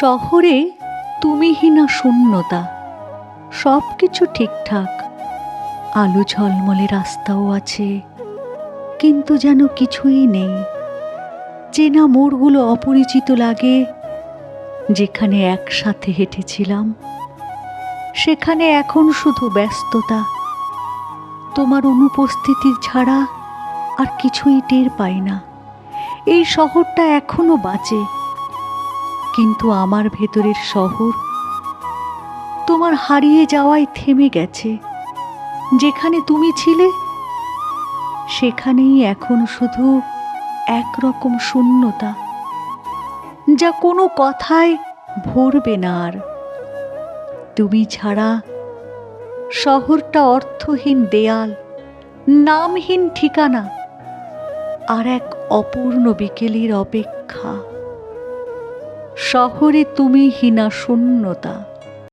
শহরে তুমিহীনা শূন্যতা সব কিছু ঠিকঠাক, আলো ঝলমলে রাস্তাও আছে, কিন্তু যেন কিছুই নেই। চেনা মোড়গুলো অপরিচিত লাগে, যেখানে একসাথে হেঁটেছিলাম, সেখানে এখন শুধু ব্যস্ততা। তোমার অনুপস্থিতি ছাড়া আর কিছুই টের পাই না। এই শহরটা এখনও বাঁচে। কিন্তু আমার ভেতরের শহর তোমার হারিয়ে যাওয়ায় থেমে গেছে। যেখানে তুমি ছিলে, সেখানেই এখন শুধু একরকম শূন্যতা, যা কোনো কথায় ভরবে না আর। তুমি ছাড়া শহরটা অর্থহীন দেয়াল, নামহীন ঠিকানা, আর এক অপূর্ণ বিকেলের অপেক্ষা। শহরে তুমি হীনা শূন্যতা।